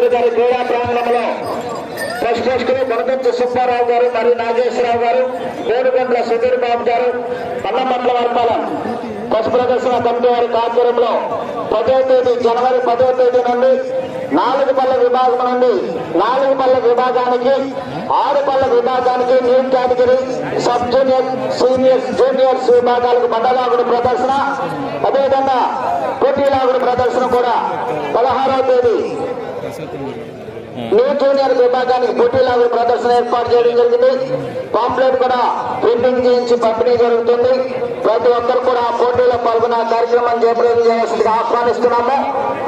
శాస్త్రి గారి క్రీడా ప్రాంగణంలో ప్రశ్నిస్తున్న గణపతి సుబ్బారావు గారు మరియు నాగేశ్వరరావు గారు కోడిగండ్ల సుధీర్ బాబు గారు అన్నమట్ల వర్పాల పశు ప్రదర్శన కమిటీ వారి ఆధ్వర్యంలో పదో తేదీ జనవరి పదో తేదీ నుండి నాలుగు పళ్ళ విభాగం నుండి నాలుగు పళ్ళ విభాగానికి ఆరు పళ్ళ విభాగానికి new category sub junior senior juniors విభాగాలకు బండలాగుడు ప్రదర్శన అదేవిధంగా పోటీలాగుడు ప్రదర్శన కూడా పదహారవ తేదీ న్యూ జూనియర్ విభాగానికి పోటీలాగుడు ప్రదర్శన ఏర్పాటు చేయడం జరిగింది. పాంప్లెట్ కూడా ప్రింటింగ్ చేయించి పంపిణీ జరుగుతుంది. ప్రతి ఒక్కరు కూడా పోటీలో పాల్గొన్న కార్యక్రమం జయప్రదం చేయాల్సిందిగా ఆహ్వానిస్తున్నాము.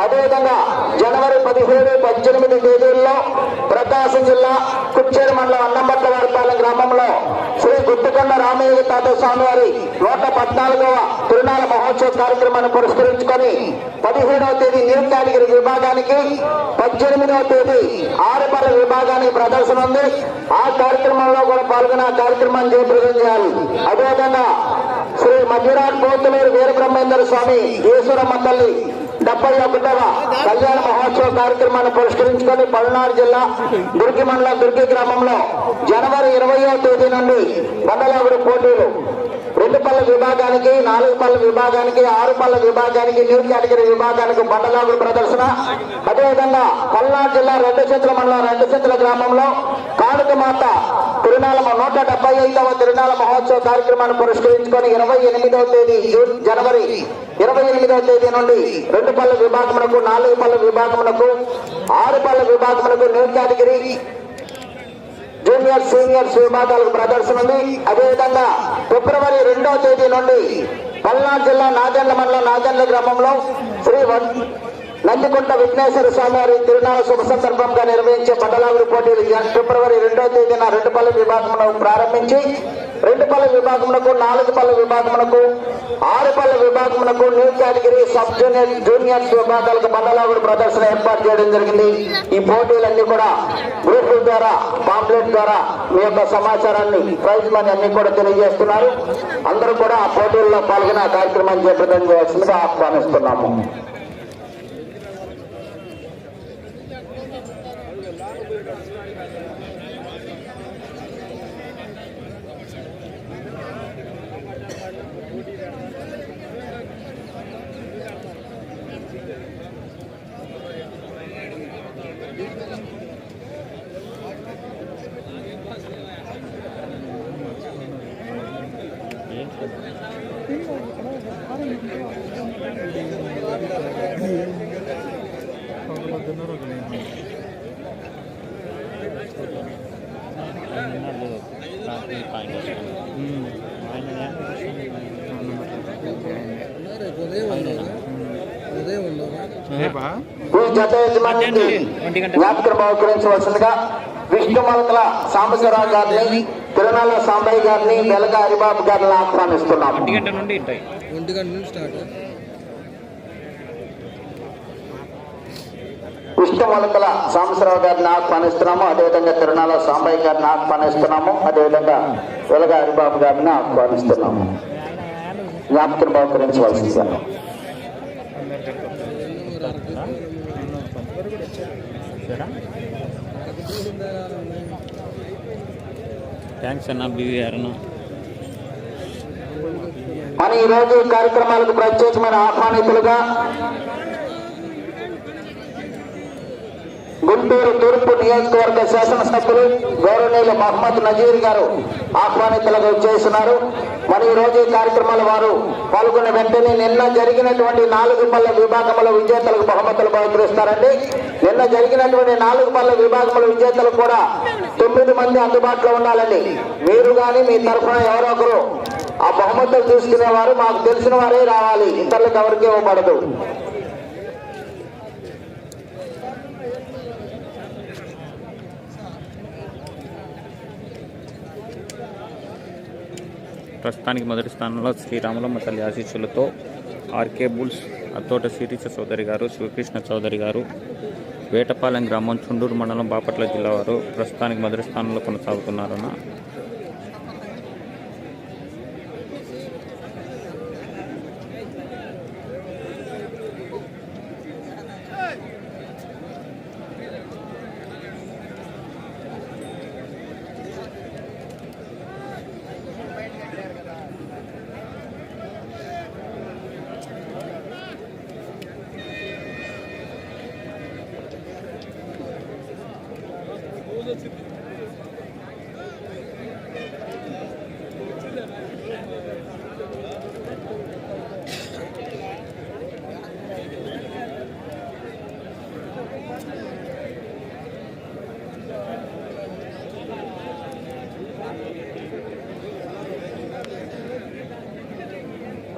అదేవిధంగా జనవరి పదిహేడు పద్దెనిమిది తేదీల్లో ప్రకాశం జిల్లా కుచ్చేరు మండలం అన్నంబట్ల వారిపాలెం గ్రామంలో శ్రీ గుత్తుకొండ రామయ్య తాత స్వామి వారి నూట పద్నాలుగవ తిరునాల మహోత్సవ కార్యక్రమాన్ని పురస్కరించుకొని పదిహేడవ తేదీ న్యూ కేటగిరీ విభాగానికి పద్దెనిమిదవ తేదీ ఆరుపల్ల విభాగానికి ప్రదర్శన ఉంది. ఆ కార్యక్రమంలో కూడా పాల్గొని ఆ కార్యక్రమాన్ని జయప్రదం చేయాలి. అదేవిధంగా శ్రీ మధ్యరాజ్ పోతులూరు వీరబ్రహ్మేంద్ర స్వామి ఈశ్వరమ్మ తల్లి డెబ్బై ఒకటవ కళ్యాణ మహోత్సవ కార్యక్రమాన్ని పురస్కరించుకొని పల్నాడు జిల్లా దుర్గి మండలం దుర్గి గ్రామంలో జనవరి ఇరవయో తేదీ నుండి బండలాగుడు పోటీలు. రెండు పళ్ళ విభాగానికి నాలుగు పళ్ళ విభాగానికి ఆరు పళ్ళ విభాగానికి న్యూ కేటగిరీ విభాగానికి బండలాగుడు ప్రదర్శన. అదేవిధంగా పల్నాడు జిల్లా రెండు చెట్ల మండలం రెండు చెట్ల గ్రామంలో భారత మాత తిరునాళ నూట డెబ్బై ఐదవ తిరునాళ మహోత్సవ కార్యక్రమాన్ని పురస్కరించుకొని ఇరవై ఎనిమిదవ తేదీ జూన్ జనవరి ఇరవై ఎనిమిదవ తేదీ నుండి రెండు పళ్ళ విభాగములకు నాలుగు పళ్ళ విభాగములకు ఆరు పళ్ళ విభాగములకు న్యూ కేటగిరీ జూనియర్ సీనియర్స్ విభాగాలకు ప్రదర్శన ఉంది. అదేవిధంగా ఫిబ్రవరి రెండవ తేదీ నుండి పల్నాడు జిల్లా నాగండ్ల మండలం నాగండ్ల గ్రామంలో శ్రీ వ- విఘ్నేశ్వర స్వామి వారి తిరునాళ శుభ సందర్భంగా నిర్వహించే బండలాగుడు పోటీలు ఫిబ్రవరి రెండవ తేదీన రెండు పల్లె విభాగంలో ప్రారంభించి రెండు పల్లె విభాగమునకు నాలుగు పల్లె విభాగమునకు ఆరు పల్లె విభాగమునకు new category sub junior juniors విభాగాలకు బండలాగుడు ప్రదర్శన ఏర్పాటు చేయడం జరిగింది. ఈ పోటీలన్నీ కూడా గ్రూపుల ద్వారా పాంప్లెట్ ద్వారా మీ యొక్క సమాచారాన్ని ప్రైజ్ మనీ అన్ని కూడా తెలియజేస్తున్నారు. అందరూ కూడా ఆ పోటీల్లో పాల్గొనే కార్యక్రమాన్ని చేపట్టడం చేయాల్సిందిగా ఆహ్వానిస్తున్నాము. ఈ జత యజమానికి జ్ఞాపకం బహుకరించవలసిందిగా విష్ణు మలకల సాంబశివరావు గారిని తిరునాళ్ళ సాంబయ్య గారిని వెలగ హరిబాబు గారిని ఆహ్వానిస్తున్నాము. ఒంటి గంట నుండి ఒంటి స్టార్ట్ సాంబశివరావు గారిని ఆహ్వానిస్తున్నాము అదేవిధంగా తిరునాళ్ళ సాంబయ్య గారిని ఆహ్వానిస్తున్నాము అదేవిధంగా వెలగ హరిబాబు గారిని ఆహ్వానిస్తున్నాము. జ్ఞాపకం బహుకరించవలసిందిగా థ్యాంక్స్ అన్న బీవీఆర్ అన్న మన ఈరోజు కార్యక్రమాలకు ప్రత్యేకమైన ఆహ్వానితులుగా గుంటూరు తూర్పు నియోజకవర్గ శాసనసభ్యులు గౌరవనీయులు మహమ్మద్ నజీర్ గారు ఆహ్వానితులుగా చేస్తున్నారు మరి ఈ రోజు ఈ కార్యక్రమాల వారు పాల్గొన్న వెంటనే నిన్న జరిగినటువంటి నాలుగు పళ్ళ విభాగముల విజేతలకు బహుమతులు బహుకరిస్తారండి. నిన్న జరిగినటువంటి నాలుగు పళ్ళ విభాగముల విజేతలు కూడా తొమ్మిది మంది అందుబాటులో ఉండాలండి. మీరు కానీ మీ తరఫున ఎవరో ఒకరు ఆ బహుమతులు తీసుకునేవారు. మాకు తెలిసిన వారే రావాలి. ఇతరులకు ఎవరికి ఇవ్వబడదు. ప్రస్తుతానికి మొదటి స్థానంలో శ్రీరాములమ్మ తల్లి ఆశీస్సులతో R K bulls Attota Sirisha Chowdary గారు శివకృష్ణ చౌదరి గారు వేటపాలెం గ్రామం చుండూరు మండలం బాపట్ల జిల్లా వారు ప్రస్తుతానికి మొదటి స్థానంలో కొనసాగుతున్నారన్న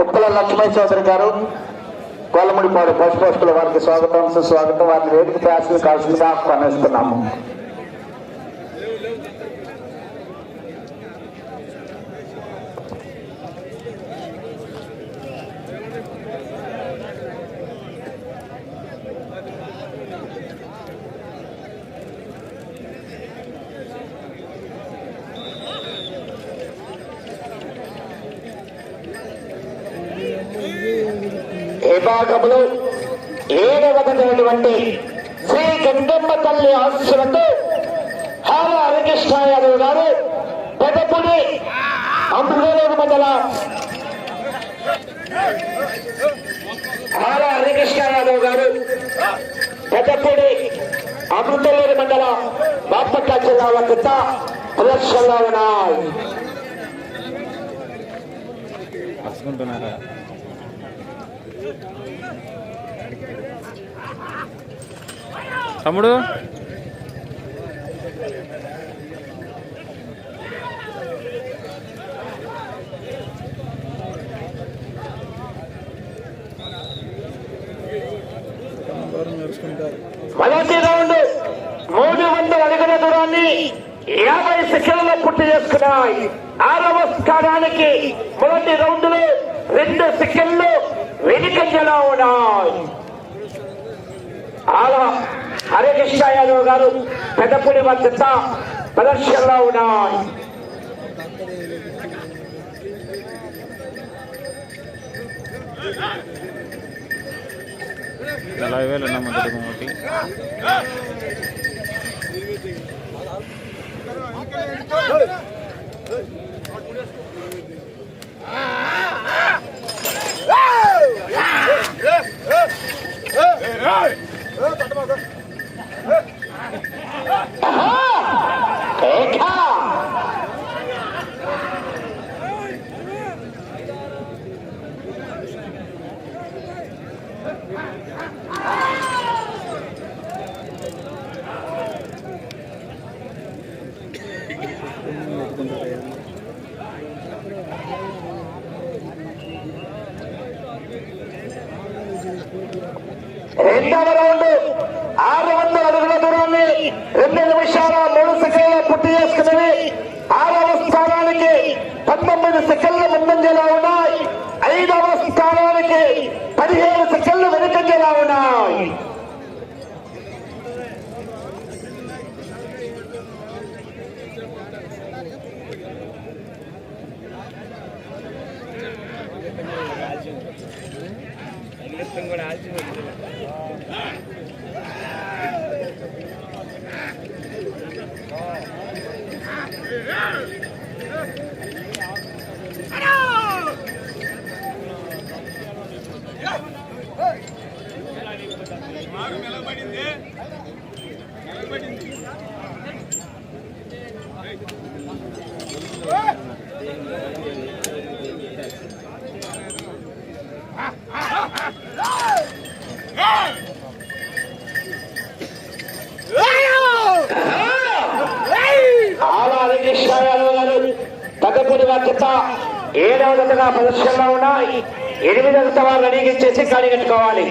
ఉప్పల లక్ష్మయ్య చౌదరి గారు గోలముడిపాడు పశుపోషకుల వారికి స్వాగతం సుస్వాగతం. వారిని వేదిక ప్యాసులు కావాల్సిందిగా ఆహ్వానిస్తున్నాము విభాగంలో ఏడవ జరిగినటువంటి శ్రీ గంగమ్మ తల్లి ఆశీస్సులతో హాల హరికృష్ణ యాదవ్ గారు పెద్దపుడి అమృతలోక మండల ఆరా హరికృష్ణ యాదవ్ గారు. పెద్దపూడి అమృతలోని మండల బాపట్ల జిల్లా వద్ద ప్రదర్శనలో ఉన్నాయి. తమ్ముడు? మొదటి రౌండ్ మూడు వందల అడుగుల దూరాన్ని యాభై సెకండ్లలో పూర్తి చేసుకున్నాయి. ఆరవ స్థానానికి మొదటి రౌండ్లో రెండు సెకండ్లు వెనుకంజలో ఉన్నాయి. అలా హరికృష్ణ యాదవ్ గారు పెద్దపూడి మధ్యత ప్రదర్శనలో ఉన్నాయి. నలభై వేలు ఉన్న మొదటి ఒకటి Hey! రెండవ రౌండ్ ఆరు వందల అడుగుల దూరాన్ని రెండు నిమిషాల మూడు సెకండ్ల పుట్టి చేసుకున్నవి ఆరవ స్థానానికి పంతొమ్మిది సెకండ్ల ముందంజలా ఉన్నాయి ఐదవ స్థానానికి పదిహేను సెకండ్లు వెనుకంజలా ఉన్నాయి ఆలాది కృష్ణారావు గారు తగ్గపూడి బాధ్యత ఏడవ ప్రదర్శనలో ఉన్న ఎనిమిదవ జత వారు రెడీగా ఇచ్చేసి కట్టుకోవాలి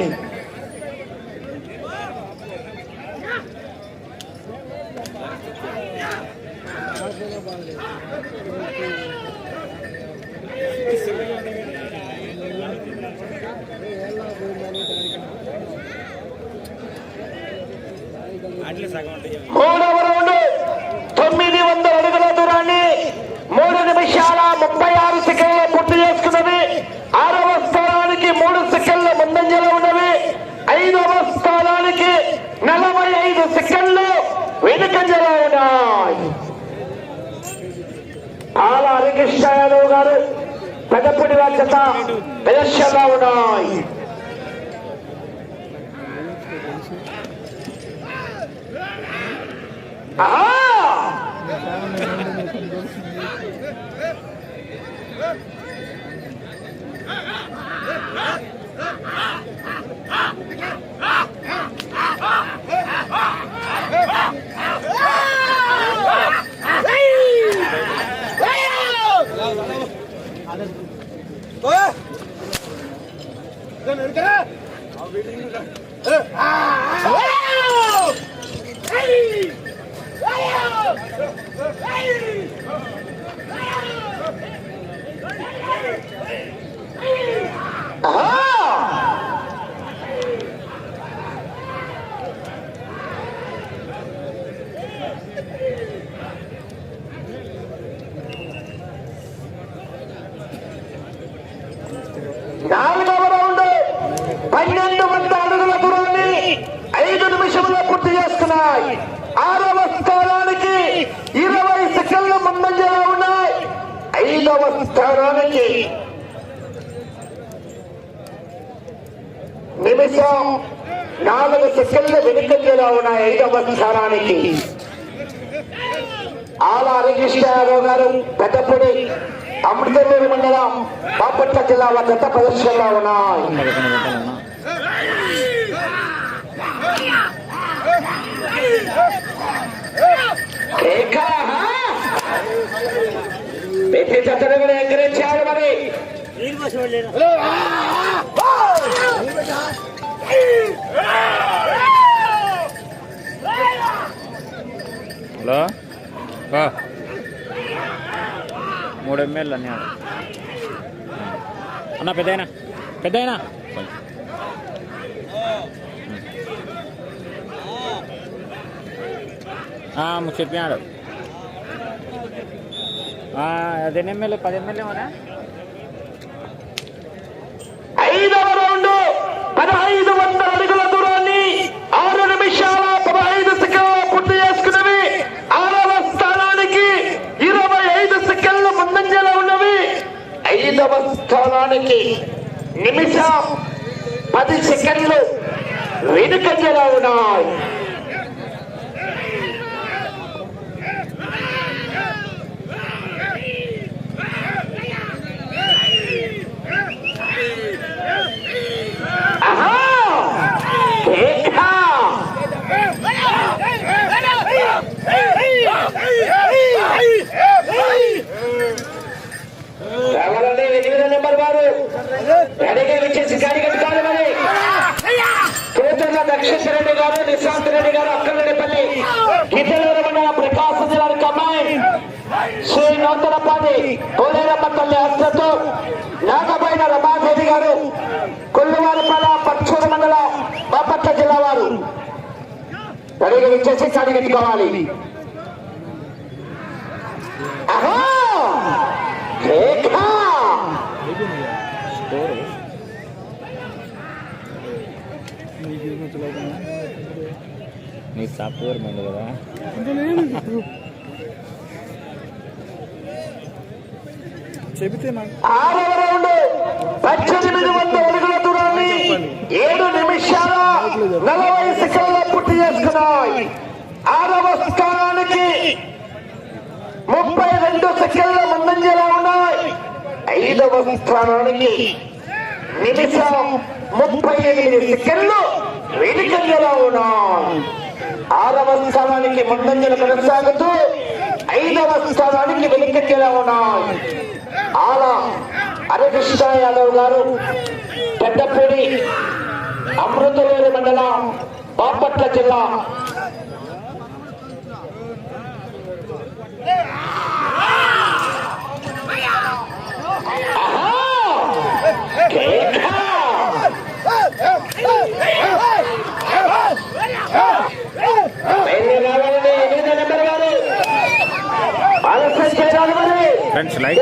మూడవ రౌండ్ తొమ్మిది వందల అడుగుల దూరాన్ని మూడు నిమిషాల ముప్పై ఆరు సెకండ్లు పూర్తి చేసుకున్నది ఆరవ స్థానానికి మూడు సెకండ్ల ముందంజలో ఉన్నవి ఐదవ స్థానానికి నలభై ఐదు సెకండ్లు వెనుకంజలో ఉన్నాయి ఆల హరికృష్ణ యాదవ్ గారు పెద్దపూడి బాధ్యత ప్రదర్శనలో ఉన్నాయి ఆహా! నాలుగవ రౌండ్ పన్నెండు వంద అడుగుల దూరాన్ని ఐదు నిమిషంలో ఉన్నాయి. ఆరవ స్థానానికి ఇరవై సెకండ్ల ముందంజలో ఉన్నాయి. ఐదవ స్థానానికి నిమిషం నాలుగు సెకండ్ల వెనుకంజలో ఉన్నాయి. ఐదవ స్థానానికి ఆలా హరికృష్ణారావు గారు పెద్దపూడి అమృతలూరు మండలం బాపట్ల జిల్లా వద్ద ప్రదర్శనలో ఉన్నాయి. పెద్ద చెత్తను కూడా ఎక్కరించాడు మరి. హలో ఆ. మూడు ఎంఎల్ అన్నీ. అన్న పెద్దయినా పెద్దయినా. చెప్పినాడు. అది ఎన్ని ఎంఎల్ పది ఎమ్మెల్యే ఏమన్నా ఐదవ రౌండ్ పదహైదు వందల అడుగుల దూరాన్ని ఆరు నిమిషాల పదహైదు సెకండ్ల పూర్తి చేసుకున్నవి. ఆరవ స్థానానికి ఇరవై ఐదు సెకండ్లు ముందంజలో ఉన్నవి. ఐదవ స్థానానికి నిమిషం పది సెకండ్లు వెనుకంజలో ఉన్నాయి. వారు రెడీగా విచ్చేసి గాడి కట్టుకోవాలి మరి. కూతుర్ల దక్షిణ రెడ్డి గారు నిశాంత్ రెడ్డి గారు అక్కలరెడ్డిపల్లి గిద్దలూరు మండల ప్రకాశం జిల్లా కమ్మాయి. శ్రీ నూతనపాటి పోలేరమ్మ తల్లి హస్తతో నాగబోయిన రమాదేవి గారు కొల్లువారిపల్ల పచ్చూరు మండల బాపట్ల జిల్లా వారు. రెడీగా విచ్చేసి గాడి కట్టుకోవాలి ఆహా! స్కోరు? నీ సాఫ్ట్వేర్ మైండ్ కదా. చెబితే నాకు ఆరవ రౌండ్ పద్దెనిమిది వందల అడుగుల దూరాన్ని ఏడు నిమిషాల నలభై సెకండ్ల పూర్తి చేసుకున్నాయి. ఆరవ స్థానానికి ముప్పై రెండు సెకండ్ల ముందంజలో ఉన్నాయి ఐదవ స్థానానికి నిమిషం ముప్పై ఎనిమిది సెకండ్లు వెనుకంజలో ఉన్నాం. ఆరవ స్థానానికి ముందంజలు కొనసాగుతూ ఐదవ స్థానానికి వెనుకంజలో ఉన్నాం. ఆలా హరికృష్ణ యాదవ్ గారు పెద్దపూడి అమృతలూరు మండలం బాపట్ల జిల్లా. ఫ్రెండ్స్ లైక్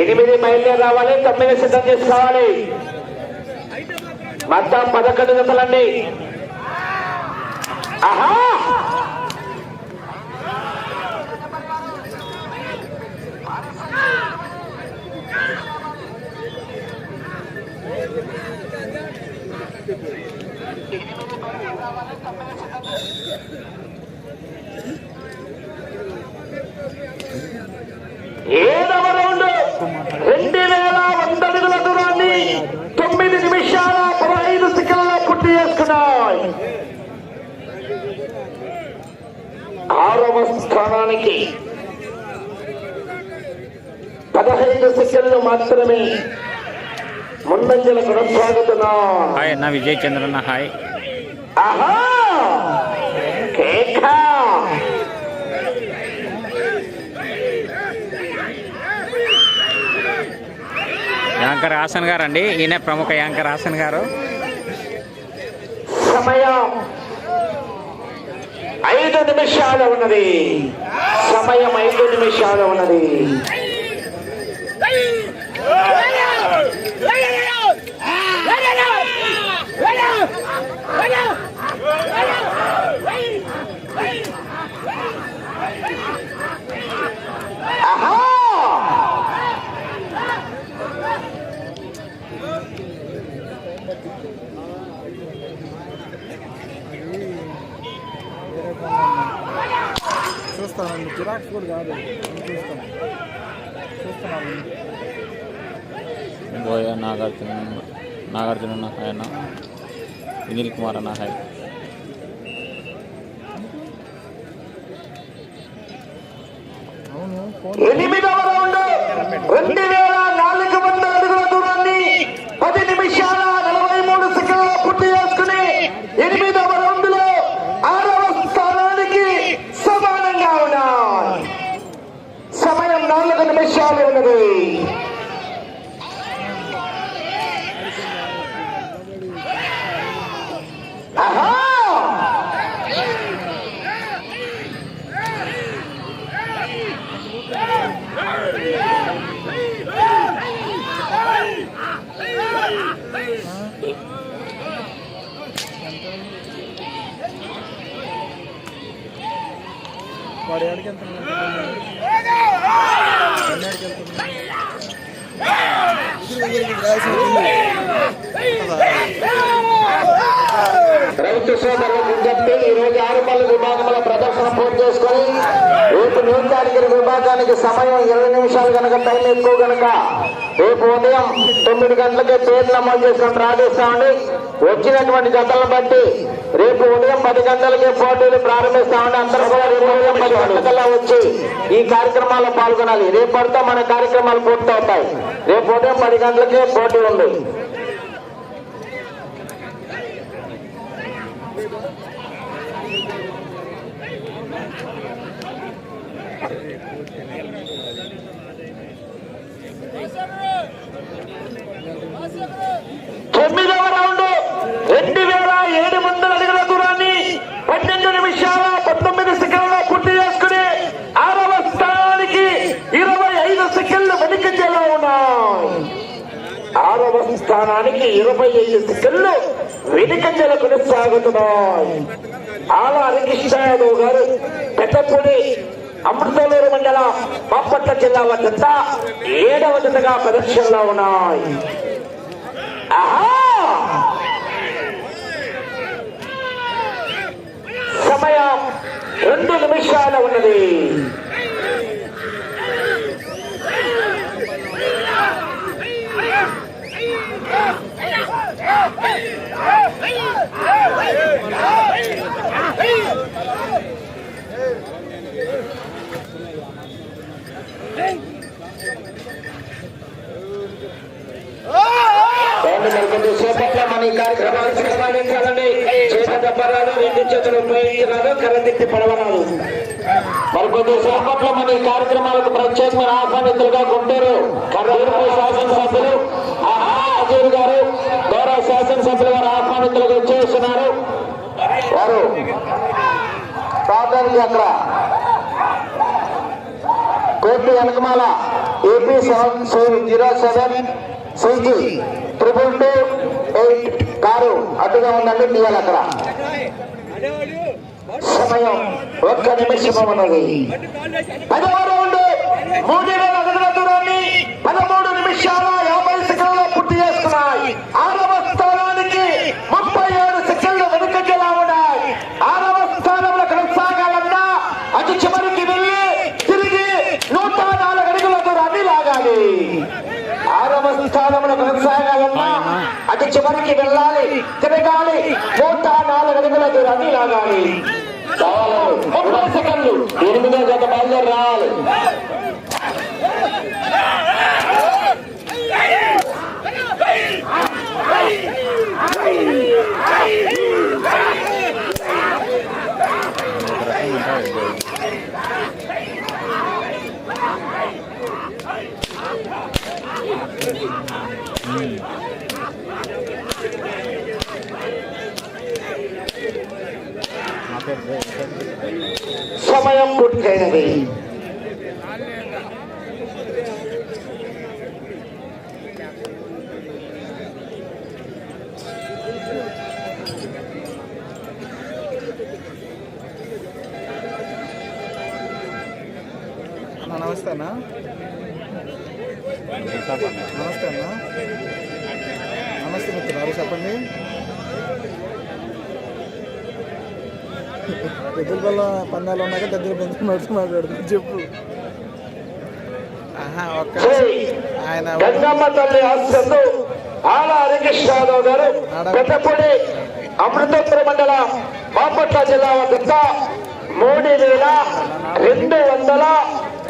ఎనిమిది మైళ్ళే రావాలి తొమ్మిది సిద్ధం చేసుకోవాలి. మొత్తం పదకొండు జతలండి. ఆహా ఏడవ రౌండ్ రెండు వేల వంద అడుగుల దూరాన్ని తొమ్మిది నిమిషాల పదహైదు సెకండ్ల పూర్తి చేసుకున్నాయి ఆరవ స్థానానికి పదహైదు సెకండ్లు మాత్రమే ముందంజల కొనసాగుతున్నాయి హాయ్ అన్న విజయ్ చంద్రన్న హాయ్. ఆహా! కేక! యాంకర్ హాసన్ గారు అండి ఈయన ప్రముఖ యాంకర్ హాసన్ గారు. సమయం ఐదు నిమిషాల ఉన్నది. సమయం ఐదు నిమిషాల ఉన్నది. ఆహా! చూస్తాను జిరాక్స్ కూడా కాదు. చూస్తాను. చూస్తున్నాను. బోయ నాగార్జున నాగార్జున నా హాయ్ అన్న వినిల్ కుమార్ అన్న హాయ్ అవును ఫోన్ ఎనిమిదవ రౌండ్ రెండు వేల నాలుగు వందల అడుగుల దూరాన్ని పది నిమిషాల నలభై మూడు సెకండ్ల పూర్తి చేసుకుని ఎనిమిదవ రౌండ్లో ఆరవ స్థానానికి సమానంగా ఉన్నాయి సమయం నాలుగు నిమిషాలు ఉన్నది ఆహా వాడు ఎక్కడికి వెళ్తున్నాడు రైతు సోదరులకు విజ్ఞప్తి ఈ రోజు ఆరుపల్లి విభాగంలో ప్రదర్శన పూర్తి చేసుకొని రేపు నూతాడిగిరి విభాగానికి సమయం ఇరవై నిమిషాలు కనుక టైం ఎక్కువ కనుక రేపు ఉదయం తొమ్మిది గంటలకే పేరు నమోదు చేసుకుని ప్రార్థిస్తామండి వచ్చినటువంటి జతలను బట్టి రేపు ఉదయం పది గంటలకే పోటీలు ప్రారంభిస్తామని అందరూ కూడా రేపు ఉదయం పది గంటలకల్లా వచ్చి ఈ కార్యక్రమాల్లో పాల్గొనాలి. రేపటితో మన కార్యక్రమాలు పూర్తవుతాయి. రేపు ఉదయం పది గంటలకే పోటీ ఉంది తొమ్మిదవ రౌండ్ రెండు వేల ఏడు వందల అడుగుల దూరాన్ని పన్నెండు నిమిషాల పంతొమ్మిది సెకండ్ల పూర్తి చేసుకుని ఆరవ స్థానానికి ఇరవై ఐదు సెకండ్లు వెనుకంజలో ఉన్నాయి ఆరవ స్థానానికి ఇరవై ఐదు సెకండ్లు వెనుకంజలు కొనసాగుతున్నాయి ఆల హరికృష్ణ యాదవ్ గారు పెద్దపూడి అమృతలూరు మండల బాపట్ల జిల్లా వద్ద ఏడవ జతగా ప్రదర్శనలో ఉన్నాయి. సమయం రెండు నిమిషాలు ఉన్నది. రెండు మన ఈ కార్యక్రమాన్ని చేత రెండు చేతులు ఉపయోగించరాదు కర్ర పడవరాదు. మరికొద్ది సేపట్లో మన ఈ కార్యక్రమాలకు ప్రత్యేకమైన ఆహ్వానితులుగా గుంటూరు కర్రూరు శాసనసభ్యులు ఆహా గారు. శాసనసభ్యులు వారు ఆహ్వానితులకు వచ్చేస్తున్నారు. వారు ప్రాంతానికి అక్కడ. కోర్టు వెనకమాల A P seven zero seven C G triple two eight car అడ్డుగా ఉందండి తీయాలి అక్కడ. సమయం ఒక్క నిమిషం ఉన్నది. పదమూడు రౌండ్ మూడు వేల అడుగుల పదమూడు నిమిషాల యాభై సెకండ్ల. పూర్తి చేస్తున్నాయి. ఆరవ స్థానానికి ముప్పై ఏడు సెకండ్లు వెనుకంజలా ఉన్నాయి? ఆరవ స్థానంలో కొనసాగాలన్నా అటు చివరికి వెళ్ళి తిరిగి నూట నాలుగు అడుగుల దూరాన్ని లాగాలి. ఆరవ స్థానంలో కొనసాగాలన్నా అటు చివరికి వెళ్ళాలి తిరగాలి నూట నాలుగు అడుగుల దూరాన్ని లాగాలి. ముప్పై సెకండ్లు. ఎనిమిదో గత బయలుదేరి రావాలి సమయం పూర్తయినది ఎద్దుల వల్ల పందాలు ఉన్నాక దగ్గర బంధువులు నడిచి మాట్లాడుతుంది చెప్పు. ఒక్క ఆయన గంగమ్మ తల్లి ఆశ్రతో ఆల హరికృష్ణరావు గారు పెద్దపూడి అమృతపుర మండలం బాపట్ల జిల్లా వద్ద మూడు వేల రెండు వందల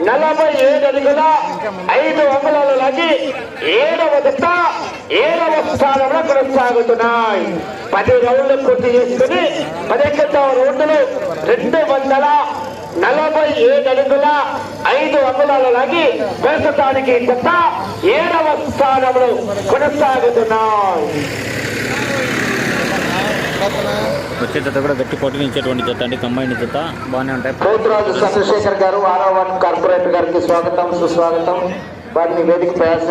నలభై ఏడు అడుగుల ఐదు అంగుళాల లాగి ఏడవ దశ ఏడవ స్థానంలో కొనసాగుతున్నాయి. పది రౌండ్లు పూర్తి చేసుకుని పదకొండవ రౌండ్లు రెండు వందల నలభై ఏడు అడుగుల ఐదు అంగుళాల లాగి ప్రస్తుతానికి దత్త ఏడవ స్థానంలో కొనసాగుతున్నాయి. వచ్చే జత కూడా గట్టి పోటీని జత అండి కంబైన్ జత. బాగానే ఉంటాయి. పోతురాజు చంద్రశేఖర్ గారు ఆరో కార్పొరేట్ కార్పొరేటర్ గారికి స్వాగతం సుస్వాగతం. వారిని వేదిక ప్రయాసం